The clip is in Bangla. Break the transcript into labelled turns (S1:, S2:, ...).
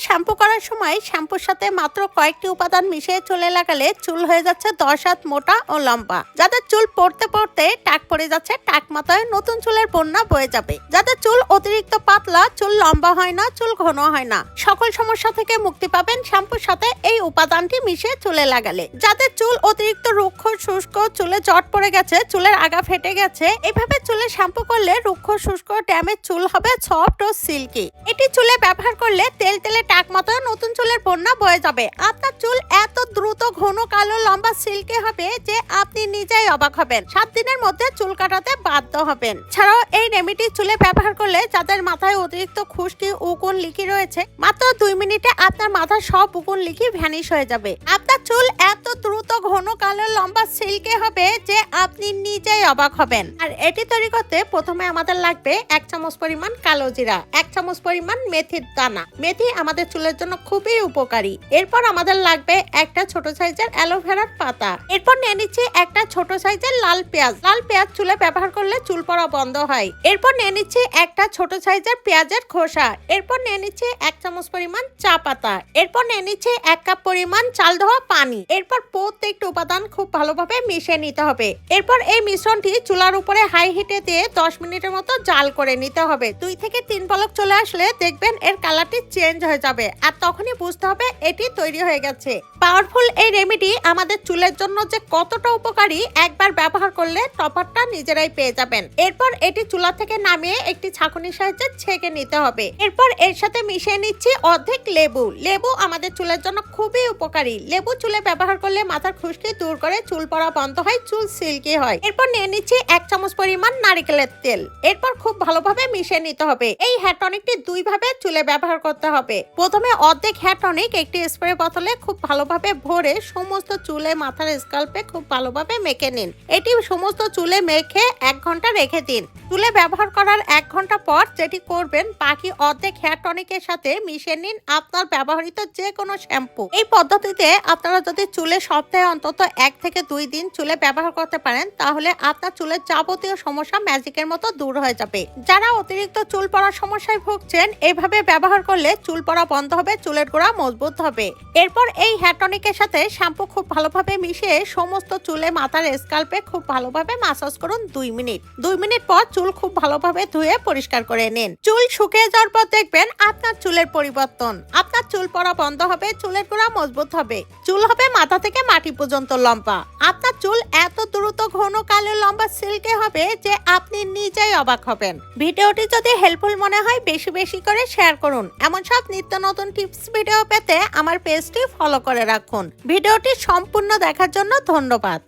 S1: শ্যাম্পু করার সময় শ্যাম্পুর সাথে মাত্র কয়েকটি উপাদান মিশিয়ে চুলে লাগালে চুল হয়ে যাচ্ছে দশ হাত মোটা ও লম্বা। যাদের চুল পড়তে পড়তে টাক পড়ে যাচ্ছে, টাক মাথায় নতুন চুলের বন্যা বয়ে যাবে। যাদের চুল অতিরিক্ত পাতলা, চুল লম্বা হয় না, চুল ঘন হয় না। সকল সমস্যা থেকে মুক্তি পাবেন শ্যাম্পুর সাথে এই উপাদানটি মিশিয়ে চুলে লাগালে। যাদের চুল অতিরিক্ত রুক্ষ, শুষ্ক, চুলে জট পড়ে গেছে, চুলের আগা ফেটে গেছে, এভাবে চুলে শ্যাম্পু করলে রুক্ষ, শুষ্ক, ড্যামেজ চুল হবে সফট ও সিল্কি। এটি চুলে ব্যবহার করলে তেল তেলে টাক মতো নতুন চুলের বন্যা বয়ে যাবে। আপনার চুল এত দ্রুত ঘন কালো লম্বা সিল্কি হবে যে আপনি নিজেই অবাক হবেন। সাত দিনের মধ্যে চুল কাটাতে বাধ্য হবেন। ছাড়াও এই রেমেডি চুলে ব্যবহার করলে যাদের মাথায় অতিরিক্ত খুশকি, উকুন লিখি রয়েছে, মাত্র দুই মিনিটে আপনার মাথার সব উকুন লিখি ভ্যানিশ হয়ে যাবে। আপনার চুল এত দ্রুত ঘন কালো লম্বা সিল্কে হবে যে আপনি নিজেই অবাক হবেন। আর এটি তৈরি করতে প্রথমে আমাদের লাগবে এক চামচ পরিমাণ কালো জিরা, এক চামচ পরিমাণ মেথির দানা। মেথি আমাদের চুলের জন্য খুবই উপকারী। এরপর আমাদের লাগবে একটা ছোট সাইজের অ্যালোভেরার পাতা। এরপর নিয়ে নিচ্ছি একটা ছোট সাইজের লাল পেঁয়াজ। লাল পেঁয়াজ চুলে ব্যবহার করলে চুল পড়া বন্ধ হয়। এরপর নিয়ে নিচ্ছি একটা ছোট সাইজের পেঁয়াজের খোসা। এরপর নিয়ে নিচ্ছি এক চামচ পরিমাণ চা পাতা। এরপর নিয়ে নিচ্ছি এক কাপ পরিমাণ চাল ধোয়া পানি। এরপর প্রত্যেকটা উপাদান খুব ভালোভাবে মিশিয়ে নিতে হবে। এরপর এই মিশ্রণটি চুলার উপরে হাই হিটে দিয়ে দশ মিনিটের মতো জাল করে নিতে হবে। দুই থেকে তিন পলক চলে আসলে দেখবেন এর কালারটি চেঞ্জ হয়ে যাবে। আর তখনই বুঝতে হবে এটি তৈরি হয়ে গেছে। পাওয়ারফুল এই রেমেডি আমাদের চুলের জন্য যে কতটা উপকারী একবার ব্যবহার করলে টপারটা নিজেরাই পেয়ে যাবেন। এরপর এটি চুলা থেকে নামিয়ে একটি ছাঁকুনির সাহায্যে ছেঁকে নিতে হবে। এরপর এর সাথে মিশিয়ে নিচ্ছি অর্ধেক লেবু। লেবু আমাদের চুলের জন্য খুবই উপকারী। লেবু চুলে ব্যবহার করলে মাথার খুশকি দূর করে চুল পড়া বন্ধ হয়, চুল সিল্কি হয়। এরপর নিয়ে নিচ্ছি এক চামচ পরিমাণ নারিকেলের তেল। এরপর খুব ভালোভাবে মিশিয়ে নিতে হবে। এই হেয়ার টনিকটি দুই ভাবে চুলে ব্যবহার করতে হবে। প্রথমে অর্ধেক হেয়ার টনিক একটি স্প্রে বোতলে খুব ভালোভাবে ভরে সমস্ত চুলে মাথার স্কাল্পে খুব ভালোভাবে মেখে নিন। এটি সমস্ত চুলে মেখে এক ঘণ্টা রেখে দিন। চুলে ব্যবহার করার এক ঘণ্টা পর যেটি করবেন, বাকি অর্ধেক হেয়ার টনিকের সাথে মিশিয়ে নিন আপনার ব্যবহৃত যে কোনো শ্যাম্পু এই পদ্ধতিতে আপনারা যদি চুলে সপ্তাহে অন্তত এক থেকে দুই দিন চুলে ব্যবহার করতে পারেন, তাহলে আপনার চুলের যাবতীয় সমস্যা ম্যাজিকের মতো দূর হয়ে যাবে। যারা অতিরিক্ত চুল পড়ার সমস্যায় ভুগছেন, এভাবে ব্যবহার করলে চুল পড়া বন্ধ হবে, চুলের গোড়া মজবুত হবে। এরপর এই হেয়ার টনিকের সাথে শ্যাম্পু খুব ভালোভাবে মিশিয়ে সমস্ত চুলে মাথার স্কাল্পে খুব ভালোভাবে মাসাজ করুন দুই মিনিট। দুই মিনিট পর চুল খুব ভালোভাবে ধুয়ে পরিষ্কার করে নিন। চুল শুকিয়ে যাওয়ার পর দেখবেন আপনার চুলের পরিবর্তন। আপনার চুল পড়া বন্ধ হবে, চুলের গোড়া মজবুত হবে। চুল হবে মাথা থেকে মাটি পর্যন্ত লম্বা। আপনার চুল এত দ্রুত ঘন, কালো, লম্বা, সিল্কে হবে যে আপনি নিজেই অবাক হবেন। ভিডিওটি যদি হেল্পফুল মনে হয়, বেশি বেশি করে শেয়ার করুন। এমন সব নিত্য নতুন টিপস ভিডিও পেতে আমার পেজটি ফলো করে রাখুন। ভিডিওটি সম্পূর্ণ দেখার জন্য ধন্যবাদ।